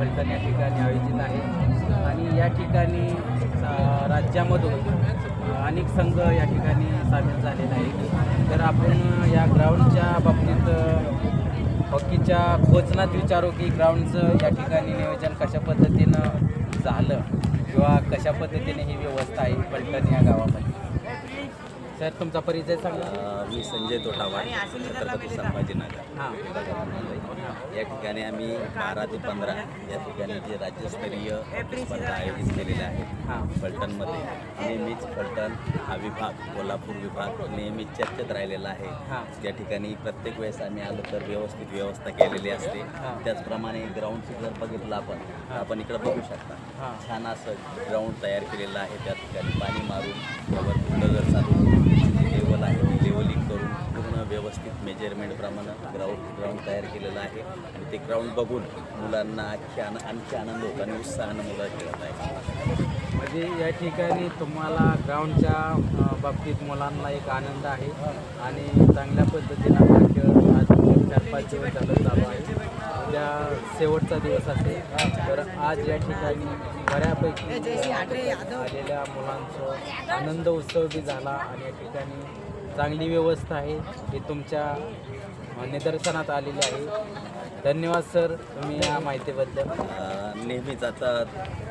फलटण या ठिकाणी आयोजित आहे. आणि या ठिकाणी राज्यामधून अनेक संघ या ठिकाणी सामील झालेला आहे तर आपण या ग्राउंडच्या बाबतीत हॉकीच्या कोचनात विचारू की ग्राउंडचं या ठिकाणी नियोजन कशा पद्धतीनं झालं किंवा कशा पद्धतीने ही व्यवस्था आहे पलटण या गावामध्ये? सर तुमचा परिचय सांगा. मी संजय तोटावाड छत्रपती संभाजीनगर. हां. या ठिकाणी आम्ही बारा ते पंधरा या ठिकाणी जे राज्यस्तरीय स्पर्धा आयोजित केलेल्या आहेत हां. फलटणमध्ये. नेहमीच फलटण हा विभाग कोल्हापूर विभाग नेहमीच चर्चेत राहिलेला आहे. हां. त्या ठिकाणी प्रत्येक वेळेस आम्ही आलो तर व्यवस्थित व्यवस्था केलेली असते. हां. त्याचप्रमाणे ग्राउंडचं जर बघितलं आपण आपण इकडं बघू शकता. हां. छान असं ग्राउंड तयार केलेलं आहे. त्या ठिकाणी पाणी मारून त्यावर नजर चालू जी लेवल आहे ती लेवलिंग करून पूर्ण व्यवस्थित मेजरमेंटप्रमाणे ग्राउंड ग्राउंड तयार केलेलं आहे. आणि ते ग्राउंड बघून मुलांना आणखी आन आणखी आनंद होतो आणि उत्साहानं मुलं खेळत आहेत. म्हणजे या ठिकाणी तुम्हाला ग्राउंडच्या बाबतीत मुलांना एक आनंद आहे. आणि चांगल्या पद्धतीनं आपण खेळ आज चार पाच दिवस झालं चालू आहे. उद्या शेवटचा दिवस असेल. तर आज या ठिकाणी बऱ्यापैकी आलेल्या मुलांचं आनंद उत्सव बी झाला. आणि या ठिकाणी चांगली व्यवस्था आहे. हे तुमच्या निदर्शनात आलेली आहे. धन्यवाद सर तुम्ही या माहितीबद्दल. अ, नेहमीच आता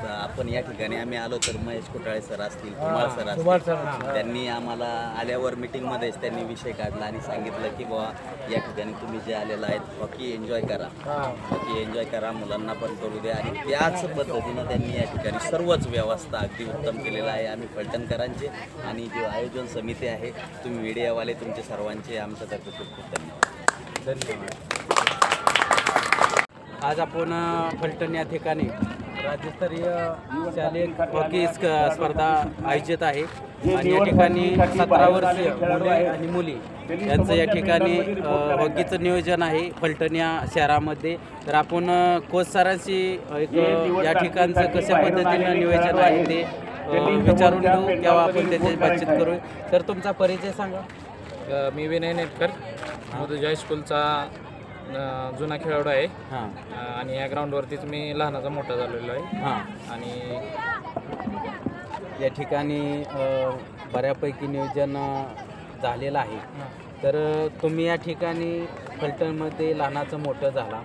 आपण या ठिकाणी आम्ही आलो तर महेश कोटाळे सर असतील कुमार सर कुमार असतील सर, हां. त्यांनी आम्हाला आल्यावर मिटिंगमध्येच त्यांनी विषय काढला आणि सांगितलं की बाबा या ठिकाणी तुम्ही जे आलेला आहेत हॉकी एन्जॉय करा. हॉकी एन्जॉय करा मुलांना पण करू द्या. आणि त्याच पद्धतीनं त्यांनी या ठिकाणी सर्वच व्यवस्था अगदी उत्तम केलेलं आहे. आम्ही फलटणकरांचे आणि जे आयोजन समिती आहे तुम्ही मीडियावाले तुमचे सर्वांचे आमच्यातर्फे खूप खूप धन्यवाद. धन्यवाद. आज आपण फलटण या ठिकाणी राज्यस्तरीय शालेय हॉकी स्पर्धा आयोजित आहे. आणि या ठिकाणी सतरा वर्षीय मुले आणि मुली यांचं या ठिकाणी हॉकीचं नियोजन आहे फलटण या शहरामध्ये. तर आपण कोच सरांशी एक या ठिकाणचं कशा पद्धतीनं नियोजन आहे ते विचारून घेऊ. किंवा आपण त्याची बातचीत करू. तर तुमचा परिचय सांगा. मी विनय नेटकर मधुजा हायस्कूलचा अ, जुना खेळाडू आहे. हां. अ, आणि या ग्राउंडवरतीच मी लहानाचा मोठा झालेलो आहे. हां. आणि या ठिकाणी अ, बऱ्यापैकी नियोजन अ, झालेलं आहे. तर अ, तुम्ही या ठिकाणी फलटणमध्ये लहानाचं मोठं झाला.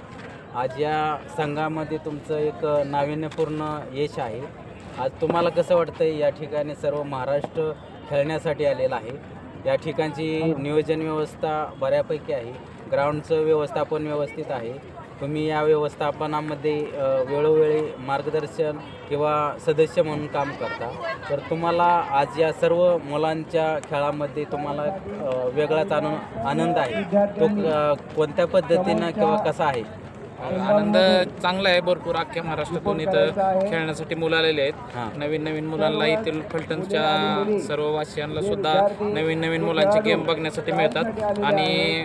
आज या संघामध्ये तुमचं एक अ, नाविन्यपूर्ण यश आहे. आज तुम्हाला कसं वाटतंय या ठिकाणी सर्व महाराष्ट्र खेळण्यासाठी आलेला आहे? या ठिकाणची नियोजन व्यवस्था बऱ्यापैकी आहे. ग्राउंडचं व्यवस्थापन व्यवस्थित आहे. तुम्ही या व्यवस्थापनामध्ये वेळोवेळी मार्गदर्शन किंवा सदस्य म्हणून काम करता. तर तुम्हाला आज या सर्व मुलांच्या खेळामध्ये तुम्हाला वेगळाच आन आनंद आहे. तो कोणत्या पद्धतीनं किंवा कसा आहे? आनंद चांगला आहे भरपूर अख्ख्या महाराष्ट्रातून इथं खेळण्यासाठी मुलं आलेले आहेत. नवीन नवीन मुलांना येथील फलटणच्या सर्व वासियांना सुद्धा नवीन नवीन मुलांचे गेम बघण्यासाठी मिळतात. आणि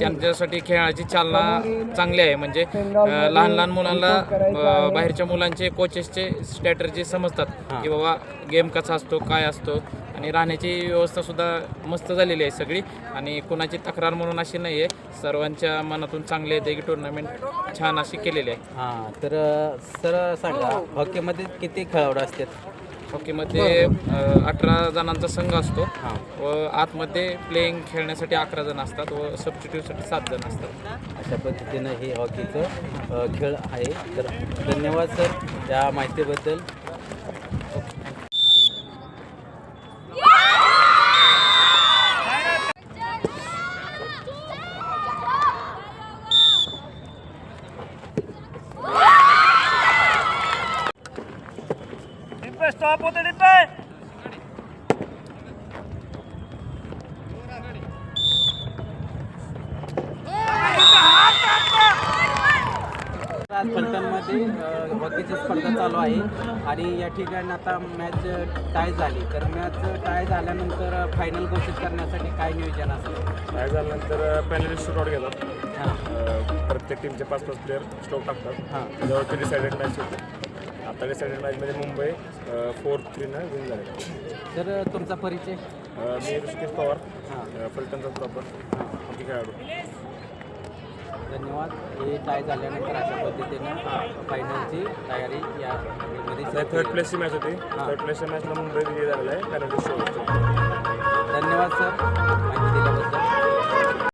त्यांच्यासाठी खेळाची चालना चांगली आहे. म्हणजे लहान लहान मुलांना बाहेरच्या मुलांचे कोचेसचे स्ट्रॅटर्जी समजतात. की बाबा गेम कसा असतो काय असतो. आणि राहण्याची व्यवस्था सुद्धा मस्त झालेली आहे सगळी. आणि कुणाची तक्रार म्हणून अशी नाही आहे सर्वांच्या मनातून चांगले येते की टुर्नामेंट छान अशी केलेली आहे. हां तर सर सांगा हॉकीमध्ये किती खेळाडू असतात? हॉकीमध्ये अठरा जणांचा संघ असतो. हां. व आतमध्ये प्लेईंग खेळण्यासाठी अकरा जण असतात व सबस्टिट्यूटसाठी सात जण असतात. अशा पद्धतीनं हे हॉकीचं खेळ आहे. तर धन्यवाद सर त्या माहितीबद्दल. आज फलटणमध्ये अ, हॉकीची स्पर्धा चालू आहे आणि या ठिकाणी आता मॅच टाय झाली. तर मॅच टाय झाल्यानंतर फायनल घोषित करण्यासाठी काय नियोजन असेल? काय झाल्यानंतर पॅनल शूटआउट घेतात. हां. प्रत्येक टीमचे पाच पाच प्लेअर स्टोक टाकतात. हां. ते डिसायडेड मॅच होते. आता डिसायडेड मॅचमध्ये मुंबई फोर थ्रीनं विन झाले. तर तुमचा परिचय? मी ऋषिकेश पवार. हां. अं, फलटणचा प्रॉपर हां. हॉकी खेळाडू. धन्यवाद. हे टाय झाल्यानंतर अशा पद्धतीनं फायनलची तयारी या मध्ये थर्ड. प्लेसची मॅच होती. थर्ड प्लेसच्या मॅचला मुंबई विजय झालेला आहे. शो धन्यवाद सर माहिती दिल्याबद्दल.